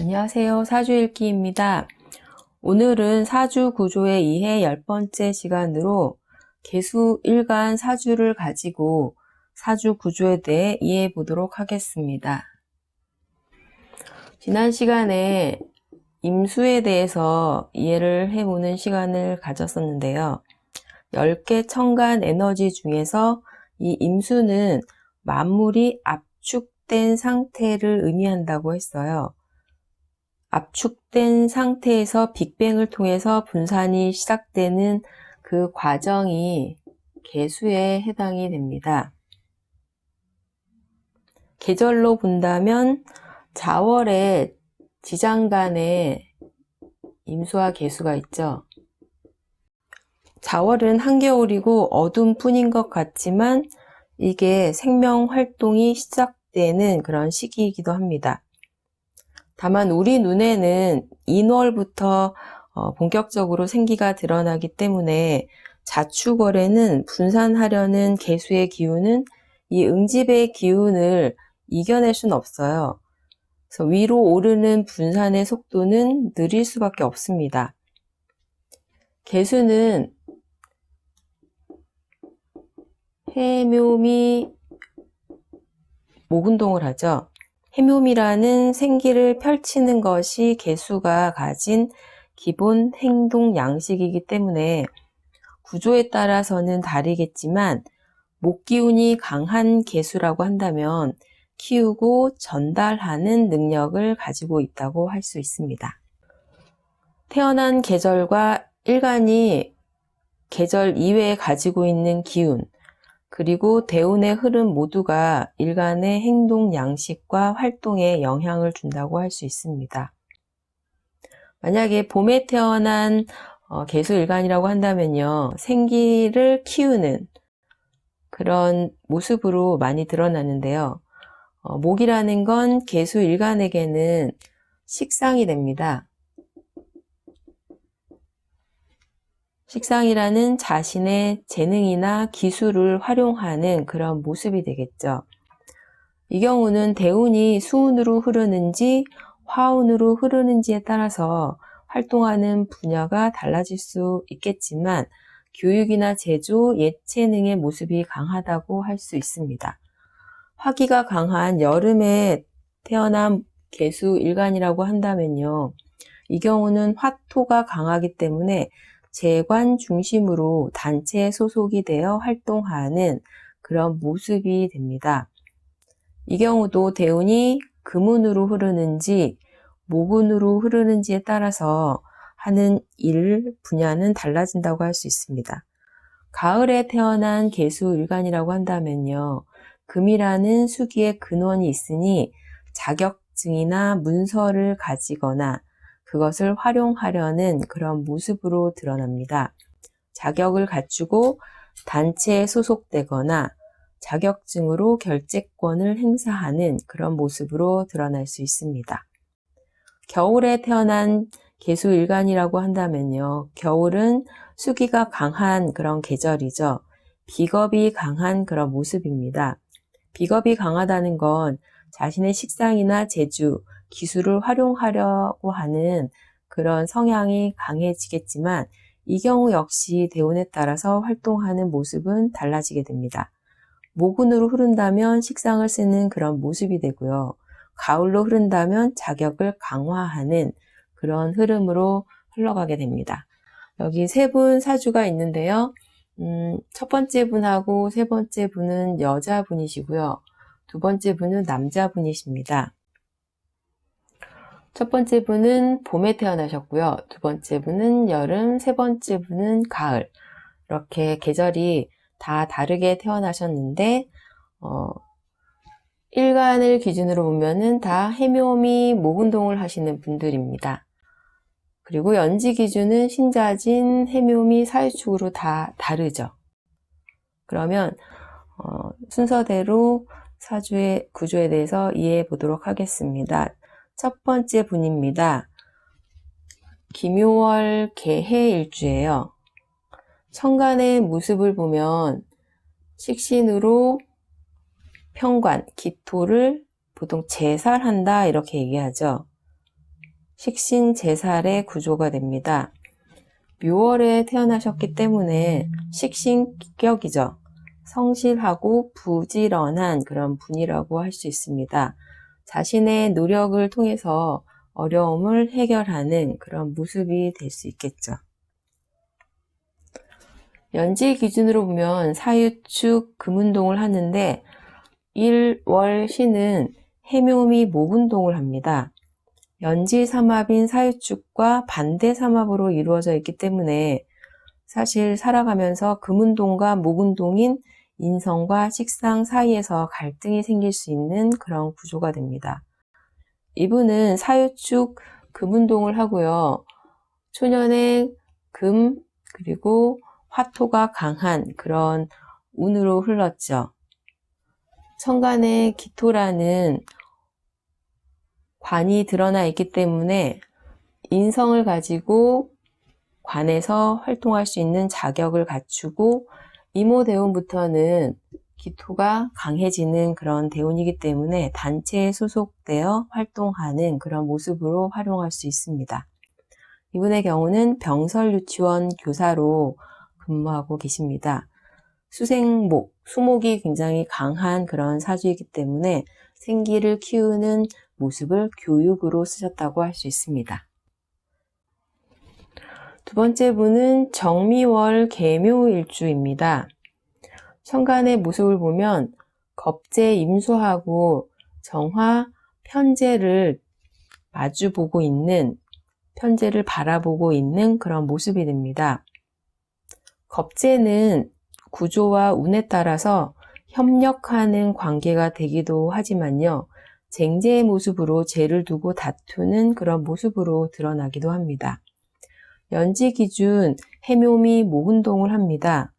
안녕하세요. 사주 읽기입니다. 오늘은 사주 구조의 이해 열 번째 시간으로 개수 일간 사주를 가지고 사주 구조에 대해 이해해 보도록 하겠습니다. 지난 시간에 임수에 대해서 이해를 해보는 시간을 가졌었는데요. 10개 천간 에너지 중에서 이 임수는 만물이 압축된 상태를 의미한다고 했어요. 압축된 상태에서 빅뱅을 통해서 분산이 시작되는 그 과정이 개수에 해당이 됩니다. 계절로 본다면 자월에 지장간에 임수와 개수가 있죠. 자월은 한겨울이고 어둠 뿐인 것 같지만 이게 생명 활동이 시작되는 그런 시기이기도 합니다. 다만 우리 눈에는 인월부터 어, 본격적으로 생기가 드러나기 때문에 자축월에는 분산하려는 개수의 기운은 이 응집의 기운을 이겨낼 수는 없어요. 그래서 위로 오르는 분산의 속도는 느릴 수밖에 없습니다. 개수는 해묘미 목운동을 하죠. 해묘미라는 생기를 펼치는 것이 개수가 가진 기본 행동 양식이기 때문에 구조에 따라서는 다르겠지만 목기운이 강한 개수라고 한다면 키우고 전달하는 능력을 가지고 있다고 할 수 있습니다. 태어난 계절과 일간이 계절 이외에 가지고 있는 기운, 그리고 대운의 흐름 모두가 일간의 행동 양식과 활동에 영향을 준다고 할 수 있습니다. 만약에 봄에 태어난 어, 개수일간이라고 한다면요. 생기를 키우는 그런 모습으로 많이 드러나는데요. 어, 목이라는 건 개수일간에게는 식상이 됩니다. 식상이라는 자신의 재능이나 기술을 활용하는 그런 모습이 되겠죠. 이 경우는 대운이 수운으로 흐르는지 화운으로 흐르는지에 따라서 활동하는 분야가 달라질 수 있겠지만 교육이나 제조, 예체능의 모습이 강하다고 할 수 있습니다. 화기가 강한 여름에 태어난 개수 일간이라고 한다면요. 이 경우는 화토가 강하기 때문에 재관 중심으로 단체에 소속이 되어 활동하는 그런 모습이 됩니다. 이 경우도 대운이 금운으로 흐르는지 목운으로 흐르는지에 따라서 하는 일 분야는 달라진다고 할 수 있습니다. 가을에 태어난 개수 일간이라고 한다면요. 금이라는 수기의 근원이 있으니 자격증이나 문서를 가지거나 그것을 활용하려는 그런 모습으로 드러납니다. 자격을 갖추고 단체에 소속되거나 자격증으로 결재권을 행사하는 그런 모습으로 드러날 수 있습니다. 겨울에 태어난 개수일간이라고 한다면요. 겨울은 수기가 강한 그런 계절이죠. 비겁이 강한 그런 모습입니다. 비겁이 강하다는 건 자신의 식상이나 재주, 기술을 활용하려고 하는 그런 성향이 강해지겠지만 이 경우 역시 대운에 따라서 활동하는 모습은 달라지게 됩니다. 모근으로 흐른다면 식상을 쓰는 그런 모습이 되고요. 가을로 흐른다면 자격을 강화하는 그런 흐름으로 흘러가게 됩니다. 여기 세 분 사주가 있는데요. 음, 첫 번째 분하고 세 번째 분은 여자분이시고요. 두 번째 분은 남자분이십니다. 첫 번째 분은 봄에 태어나셨고요. 두 번째 분은 여름, 세 번째 분은 가을. 이렇게 계절이 다 다르게 태어나셨는데, 어, 일간을 기준으로 보면은 다 해묘미 목운동을 하시는 분들입니다. 그리고 연지 기준은 신자진, 해묘미, 사유축으로 다 다르죠. 그러면 어, 순서대로 사주의 구조에 대해서 이해해 보도록 하겠습니다. 첫 번째 분입니다. 김요월 개해일주예요. 천간의 모습을 보면 식신으로 평관, 기토를 보통 제살한다 이렇게 얘기하죠. 식신 제살의 구조가 됩니다. 묘월에 태어나셨기 때문에 식신격이죠. 성실하고 부지런한 그런 분이라고 할 수 있습니다. 자신의 노력을 통해서 어려움을 해결하는 그런 모습이 될 수 있겠죠. 연지 기준으로 보면 사유축 금운동을 하는데 1월 시는 해묘미 목운동을 합니다. 연지 삼합인 사유축과 반대 삼합으로 이루어져 있기 때문에 사실 살아가면서 금운동과 목운동인 인성과 식상 사이에서 갈등이 생길 수 있는 그런 구조가 됩니다. 이분은 사유축 금운동을 하고요. 초년에 금 그리고 화토가 강한 그런 운으로 흘렀죠. 천간에 기토라는 관이 드러나 있기 때문에 인성을 가지고 관에서 활동할 수 있는 자격을 갖추고 이모 대운부터는 기토가 강해지는 그런 대운이기 때문에 단체에 소속되어 활동하는 그런 모습으로 활용할 수 있습니다. 이분의 경우는 병설 유치원 교사로 근무하고 계십니다. 수생목, 수목이 굉장히 강한 그런 사주이기 때문에 생기를 키우는 모습을 교육으로 쓰셨다고 할 수 있습니다. 두 번째 분은 정미월 개묘일주입니다. 천간의 모습을 보면 겁재 임수하고 정화 편제를 마주보고 있는 편제를 바라보고 있는 그런 모습이 됩니다. 겁재는 구조와 운에 따라서 협력하는 관계가 되기도 하지만요. 쟁제의 모습으로 죄를 두고 다투는 그런 모습으로 드러나기도 합니다. 연지 기준 해묘미 목운동을 합니다.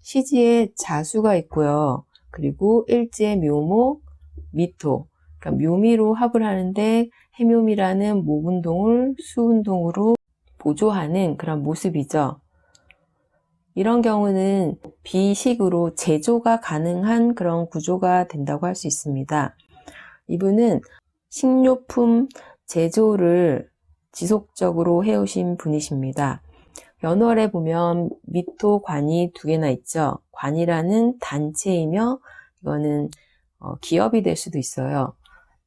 시지에 자수가 있고요. 그리고 일제 묘목, 미토, 그러니까 묘미로 합을 하는데 해묘미라는 목운동을 수운동으로 보조하는 그런 모습이죠. 이런 경우는 비식으로 제조가 가능한 그런 구조가 된다고 할 수 있습니다. 이분은 식료품 제조를 지속적으로 해오신 분이십니다. 연월에 보면 미토 관이 두 개나 있죠. 관이라는 단체이며 이거는 어, 기업이 될 수도 있어요.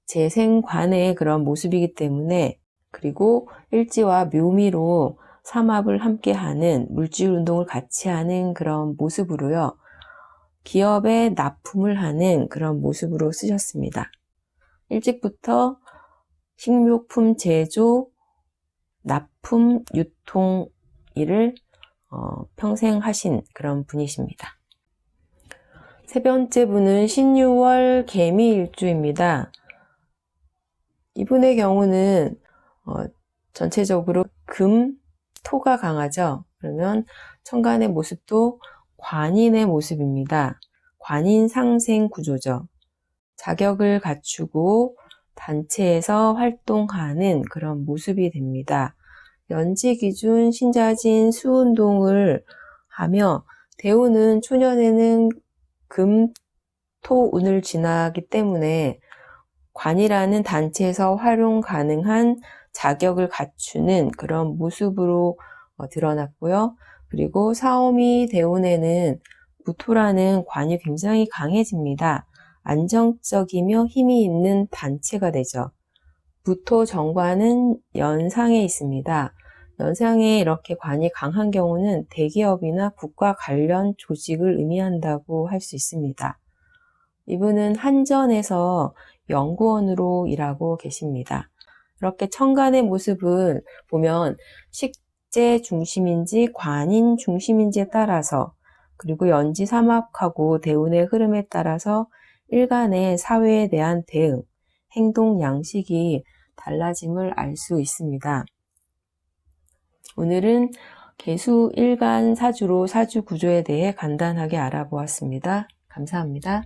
재생관의 그런 모습이기 때문에 그리고 일지와 묘미로 삼합을 함께 하는 물질 운동을 같이 하는 그런 모습으로요. 기업에 납품을 하는 그런 모습으로 쓰셨습니다. 일찍부터 식료품 제조, 납품, 유통 일을 어, 평생 하신 그런 분이십니다. 세 번째 분은 신유월 개미일주입니다. 이분의 경우는 어, 전체적으로 금, 토가 강하죠. 그러면 천간의 모습도 관인의 모습입니다. 관인 상생 구조죠. 자격을 갖추고 단체에서 활동하는 그런 모습이 됩니다. 연지 기준 신자진 수운동을 하며 대우는 초년에는 금, 토, 운을 지나기 때문에 관이라는 단체에서 활용 가능한 자격을 갖추는 그런 모습으로 어, 드러났고요. 그리고 사오미 대운에는 무토라는 관이 굉장히 강해집니다. 안정적이며 힘이 있는 단체가 되죠. 무토 정관은 연상에 있습니다. 연상에 이렇게 관이 강한 경우는 대기업이나 국가 관련 조직을 의미한다고 할 수 있습니다. 이분은 한전에서 연구원으로 일하고 계십니다. 이렇게 천간의 모습을 보면 식재 중심인지 관인 중심인지에 따라서 그리고 연지 삼합하고 대운의 흐름에 따라서 일간의 사회에 대한 대응, 행동 양식이 달라짐을 알 수 있습니다. 오늘은 개수 일간 사주로 사주 구조에 대해 간단하게 알아보았습니다. 감사합니다.